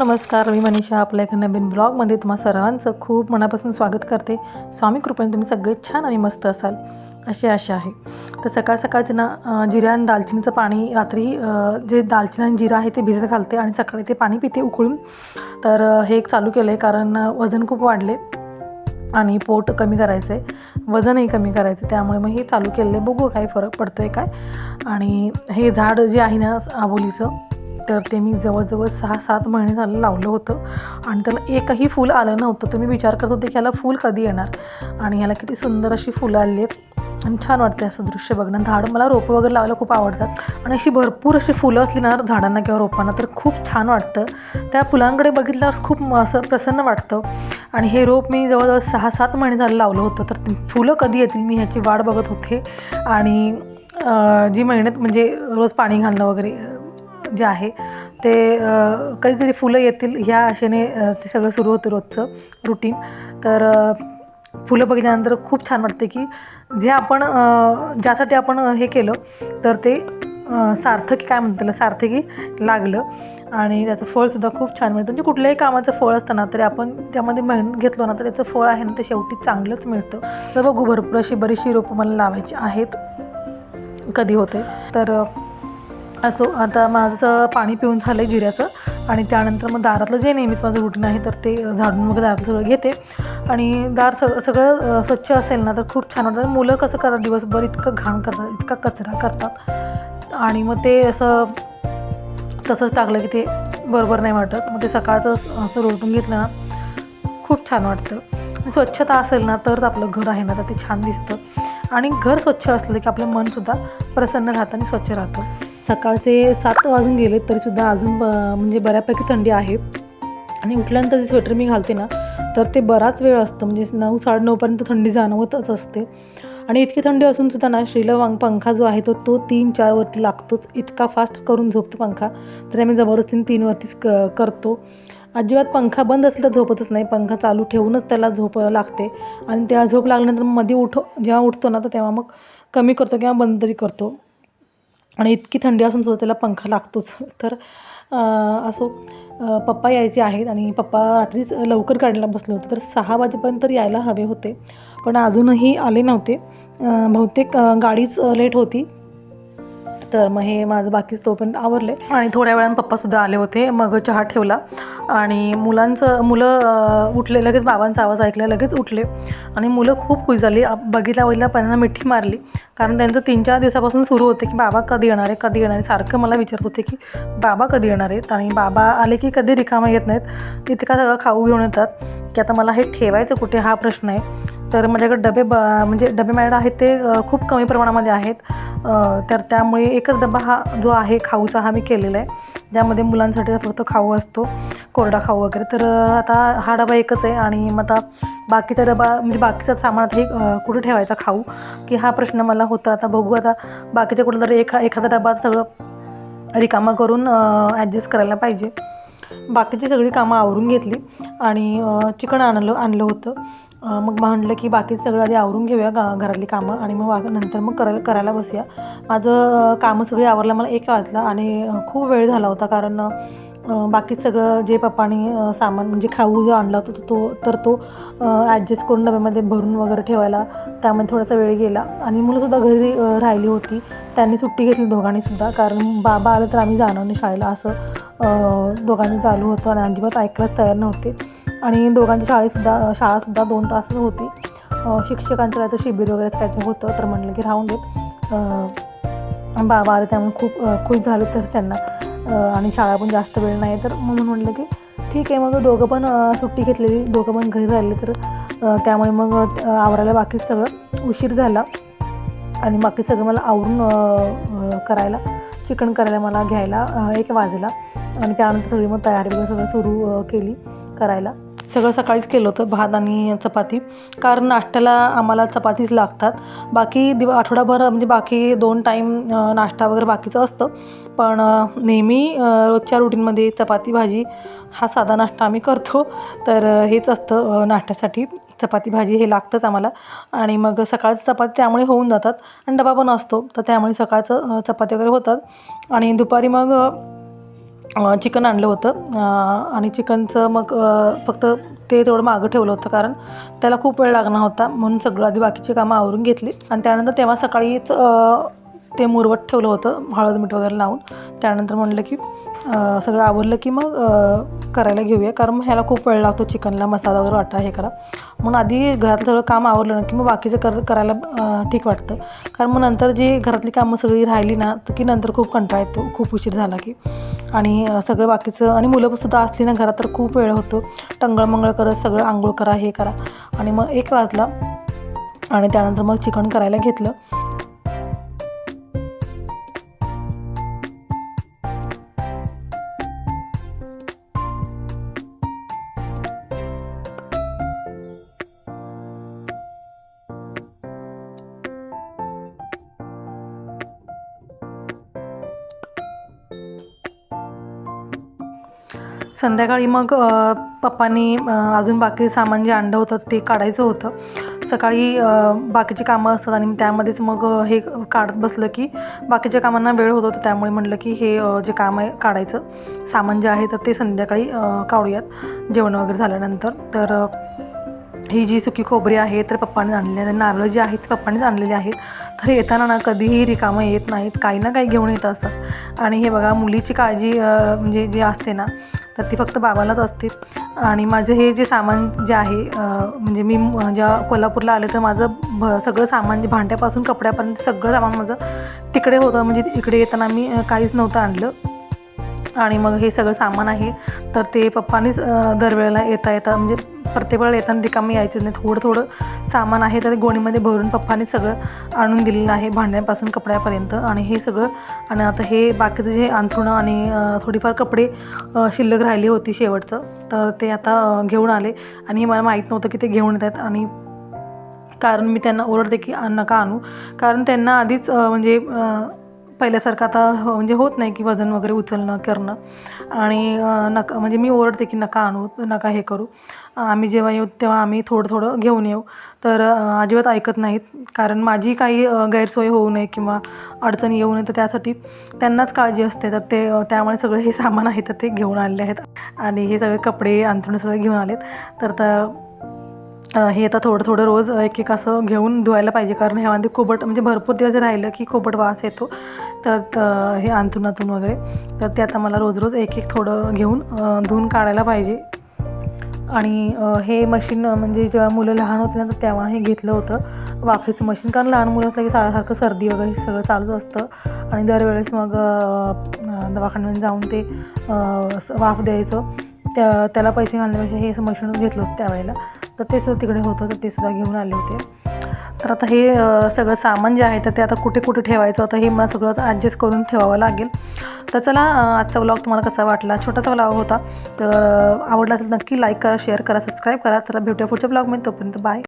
नमस्कार मी मनीषा आपल्या एका नवीन ब्लॉगमध्ये तुम्हा सर्वांचं खूप मनापासून स्वागत करते. स्वामी कृपेने तुम्ही सगळे छान आणि मस्त असाल अशी आशा आहे. तर सकाळ सकाळचे ना जिऱ्या आणि दालचिनीचं पाणी रात्री जे दालचिनी आणि जिरा आहे ते भिजत घालते आणि सकाळी ते पाणी पिते उकळून. तर हे एक चालू केलं आहे कारण वजन खूप वाढले आणि पोट कमी करायचं आहे वजनही कमी करायचं आहे त्यामुळे मग हे चालू केलेलं आहे बघू काय फरक पडतो आहे काय. आणि हे झाड जे आहे ना आबोलीचं तर ते मी जवळजवळ सहा सात महिने झालं लावलं होतं. आणि त्याला एकही फूल आलं नव्हतं. तर मी विचार करत होते की ह्याला फूल कधी येणार? आणि ह्याला किती सुंदर अशी फुलं आली आहेत. आणि छान वाटते असं दृश्य बघणं. झाडं मला रोपं वगैरे लावायला खूप आवडतात. आणि अशी भरपूर अशी फुलं असली ना झाडांना किंवा रोपांना तर खूप छान वाटतं. त्या फुलांकडे बघितल्यावर खूप असं प्रसन्न वाटतं. आणि हे रोप मी जवळजवळ सहा सात महिने झालं लावलं होतं. तर फुलं कधी येतील मी ह्याची वाट बघत होते. आणि जी मेहनत म्हणजे रोज पाणी घालणं वगैरे जे आहे ते कधीतरी फुलं येतील ह्या आशेने ते सगळं सुरू होतं रोजचं रुटीन तर फुलं बघितल्यानंतर खूप छान वाटते की जे आपण ज्यासाठी आपण हे केलं तर ते सार्थकी काय म्हणतात त्याला सार्थकी लागलं. आणि त्याचं फळसुद्धा खूप छान मिळतं. म्हणजे कुठल्याही कामाचं फळ असतं ना तरी आपण त्यामध्ये मेहनत घेतलो ना तर त्याचं फळ आहे ना ते शेवटी चांगलंच मिळतं. तर बघू भरपूर अशी बरीचशी रोपं मला लावायची आहेत. कधी होते. तर असो आता माझं पाणी पिऊन झालं आहे जिऱ्याचं आणि त्यानंतर मग दारातलं जे नेहमीच माझं रुटीन आहे तर ते झाडून वगैरे दारातलं सगळं घेते. आणि दार सगळं सगळं स्वच्छ असेल ना तर खूप छान वाटतं. मुलं कसं करतात दिवसभर इतकं घाण करतात इतका कचरा करतात. आणि मग ते असं तसंच टाकलं की ते बरोबर नाही वाटत. मग ते सकाळचं असं- असं रोटून घेतलं ना खूप छान वाटतं. स्वच्छता असेल ना तर आपलं घर आहे ना तर ते छान दिसतं. आणि घर स्वच्छ असलं की आपलं मनसुद्धा प्रसन्न राहतं आणि स्वच्छ राहतं. सकाळचे सात वाजून गेले तरीसुद्धा अजून ब म्हणजे बऱ्यापैकी थंडी आहे. आणि उठल्यानंतर जे स्वेटर मी घालते ना तर ते बराच वेळ असतं. म्हणजे नऊ साडेनऊपर्यंत थंडी जाणवतच असते. आणि इतकी थंडी असून सुद्धा ना श्रीला वांग पंखा जो आहे तो तो तीन चारवरती लागतोच. इतका फास्ट करून झोपतो पंखा. तर आम्ही जबरदस्तीने तीनवरतीच क करतो. अजिबात पंखा बंद असला तर झोपतच नाही. पंखा चालू ठेवूनच त्याला झोप लागते. आणि त्या झोप लागल्यानंतरमध्ये उठ जेव्हा उठतो ना तर तेव्हा मग कमी करतो किंवा बंद तरी करतो. आणि इतकी थंडी असून सुद्धा त्याला पंखा लागतोच. तर असो पप्पा यायचे आहेत आणि पप्पा रात्रीच लवकर काढायला बसले होते. तर सहा वाजेपर्यंत तर यायला हवे होते. पण अजूनही आले नव्हते. बहुतेक गाडीच लेट होती. तर मग हे माझं बाकीच तोपर्यंत आवरले. आणि थोड्या वेळानं पप्पासुद्धा आले होते. मग चहा ठेवला. आणि मुलांचं मुलं उठले लगेच बाबांचा आवाज ऐकला लगेच उठले. आणि मुलं खूप खुश झाली. बघितल्या बघितल्या पहिल्यांदा मिठी मारली. कारण त्यांचं तीन चार दिवसापासून सुरू होते की बाबा कधी येणार आहे? कधी येणार आहे? सारखं मला विचारत होते की बाबा कधी येणार आहेत? आणि बाबा आले की कधी रिकामा येत नाहीत? इतका सगळं खाऊ घेऊन येतात. की आता मला हे ठेवायचं कुठे? हा प्रश्न आहे. तर माझ्याकडे डबे ब म्हणजे डबे मॅड आहेत ते खूप कमी प्रमाणामध्ये आहेत. तर त्यामुळे एकच डबा हा जो आहे खाऊचा हा मी केलेला आहे. ज्यामध्ये मुलांसाठी फक्त खाऊ असतो कोरडा खाऊ वगैरे. तर आता हा डबा एकच आहे आणि मग आता बाकीचा डबा म्हणजे बाकीचा सामानात हे कुठं कुठे ठेवायचा खाऊ? की हा प्रश्न मला होता. आता बघू आता बाकीच्या कुठं तरी एखा एखादा डबा सगळं रिकामा करून ॲडजस्ट करायला पाहिजे. बाकीची सगळी कामं आवरून घेतली आणि चिकन आणलं आणलं होतं. मग म्हणलं की बाकीचं सगळं आधी आवरून घेऊया गा घरातली कामं आणि मग वा- नंतर मग करायला करायला बसूया. माझं कामं सगळी आवरलं मला एक वाजला आणि खूप वेळ झाला होता कारण बाकी सगळं जे पप्पानी सामान म्हणजे खाऊ जो आणला होता तो तर तो ॲडजस्ट करून डब्यामध्ये भरून वगैरे ठेवायला त्यामध्ये थोडासा वेळ गेला. आणि मुलंसुद्धा घरी राहिली होती. त्यांनी सुट्टी घेतली दोघांनीसुद्धा कारण बाबा आलं तर आम्ही जाणार नाही शाळेला असं दोघांनी चालू होतं आणि अजिबात ऐकायलाच तयार नव्हते. आणि दोघांची शाळेसुद्धा शाळासुद्धा दोन तासच होती. शिक्षकांचं काय तर शिबिर वगैरेच काहीतरी होतं तर म्हटलं की राहून देत. बाबा आले त्यामुळे खूप खुश झाले तर त्यांना. आणि शाळा पण जास्त वेळ नाही. तर म्हणून म्हटलं की ठीक आहे मग दोघं पण सुट्टी घेतलेली. दोघं पण घरी राहिले तर त्यामुळे मग आवरायला बाकी सगळं उशीर झाला. आणि बाकी सगळं मला आवरून करायला चिकन करायला मला घ्यायला एक वाजला. आणि त्यानंतर सगळी मग तयारी वगैरे सगळं सुरू केली करायला. सगळं सकाळीच केलं होतं भात आणि चपाती. कारण नाश्त्याला आम्हाला चपातीच लागतात. बाकी दिव आठवडाभर म्हणजे बाकी दोन टाईम नाश्ता वगैरे बाकीचं असतं. पण नेहमी रोजच्या रुटीनमध्ये चपाती भाजी हा साधा नाश्ता आम्ही करतो. तर हेच असतं नाश्त्यासाठी चपाती भाजी हे लागतंच आम्हाला. आणि मग सकाळचं चपाती त्यामुळे होऊन जातात. आणि डबा पण असतो. तर त्यामुळे सकाळचं चपाती वगैरे होतात. आणि दुपारी मग चिकन आणलं होतं. आणि चिकनचं मग फक्त ते तेवढं मागं ठेवलं होतं कारण त्याला खूप वेळ लागणार होता. म्हणून सगळं आधी बाकीची कामं आवरून घेतली. आणि त्यानंतर तेव्हा सकाळीच ते मुरवत ठेवलं होतं हळद मीठ वगैरे लावून. त्यानंतर म्हणलं की सगळं आवरलं की मग करायला घेऊया. कारण मग ह्याला खूप वेळ लागतो चिकनला मसाला वगैरे वाटा हे करा. म्हणून आधी घरातलं सगळं काम आवरलं ना की मग बाकीचं कर करायला ठीक वाटतं. कारण मग नंतर जी घरातली कामं सगळी राहिली ना तर की नंतर खूप कंटाळा येतो खूप उशीर झाला की. आणि सगळं बाकीचं आणि मुलं सुद्धा असली ना घरात तर खूप वेळ होतो. टंगळमंगळ करत सगळं आंघोळ करा हे करा. आणि मग एक वाजला आणि त्यानंतर मग चिकन करायला घेतलं. संध्याकाळी मग पप्पांनी अजून बाकी सामान जे आणलं होतं ते काढायचं होतं. सकाळी बाकीची कामं असतात आणि त्यामध्येच मग हे काढत बसलं की बाकीच्या कामांना वेळ होत होता. त्यामुळे म्हटलं की हे जे काम आहे काढायचं. सामान जे आहे तर ते संध्याकाळी काढूयात जेवण वगैरे झाल्यानंतर. तर ही जी सुकी खोबरी आहे तर पप्पाने आणलेली आहे. नारळ जी आहेत ते पप्पानेच आणलेली आहेत. तर येताना ना कधीही रिकामं येत नाहीत. काही ना काही घेऊन येत असतात. आणि हे बघा मुलीची काळजी म्हणजे जी असते ना तर ती फक्त बाबालाच असते. आणि माझं हे जे सामान जे आहे म्हणजे मी जेव्हा ज्या कोल्हापूरला आले तर माझं भ सगळं सामान जे भांड्यापासून कपड्यापर्यंत सगळं सामान माझं तिकडे होतं. म्हणजे इकडे येताना मी काहीच नव्हतं आणलं. आणि मग हे सगळं सामान आहे. तर ते पप्पानीच दरवेळेला येता येता म्हणजे प्रत्येक वेळेला येताना रिकामी यायचं नाही थोडं थोडं सामान आहे तर ते गोणीमध्ये भरून पप्पाने सगळं आणून दिलेलं आहे भांड्यापासून कपड्यापर्यंत आणि हे सगळं आणि आता हे बाकीचं जे अंथरुणं आणि थोडीफार कपडे शिल्लक राहिली होती शेवटचं. तर ते आता घेऊन आले आणि हे मला माहीत नव्हतं की ते घेऊन येत आणि कारण मी त्यांना ओरडते की नका आणू. कारण त्यांना आधीच म्हणजे पहिल्यासारखं आता हो- म्हणजे होत नाही की वजन वगैरे उचलणं करणं. आणि नका म्हणजे मी ओरडते की नका आणू नका हे करू. आम्ही जेव्हा येऊ तेव्हा आम्ही थोडं थोडं घेऊन येऊ. तर अजिबात ऐकत नाहीत. कारण माझी काही गैरसोय होऊ नये किंवा अडचणी येऊ नये तर त्यासाठी त्यांनाच काळजी असते. तर ते त्यामुळे सगळं हे सामान आहे तर ते घेऊन आलेले आहेत. आणि हे सगळे कपडे अंथरुण सगळे घेऊन आलेत. तर तर हे आता थोडं थोडं रोज एक एक असं घेऊन धुवायला पाहिजे. कारण ह्यामध्ये कोबट म्हणजे भरपूर दिवस राहिलं की कोबट वास येतो तर हे अंथरुणातून वगैरे तर ते आता मला रोज रोज एक एक थोडं घेऊन धुवून काढायला पाहिजे. आणि हे मशीन म्हणजे जेव्हा मुलं लहान होती ना तर तेव्हा हे घेतलं होतं. वाफेचं मशीन कारण लहान मुलं असलं की सारखं सर्दी वगैरे हे सगळं चालूच असतं. आणि दरवेळेस मग दवाखान्यामध्ये जाऊन ते वाफ द्यायचं. त्या त्याला पैसे घालण्यापेक्षा हे मशीनच घेतलं होतं त्यावेळेला. तर ते सुद्धा तिकडे होतं तर ते सुद्धा घेऊन आले होते. तर आता हे सगळं सामान जे आहे तर ते आता कुठे कुठे ठेवायचं आता हे मला सगळं आता ॲडजस्ट करून ठेवावं लागेल. तर चला आजचा व्लॉग तुम्हाला कसा वाटला? छोटासा व्लॉग होता. तर आवडला असेल नक्की लाईक करा शेअर करा सबस्क्राईब करा. तर भेटूया पुढच्या ब्लॉगमध्ये तोपर्यंत बाय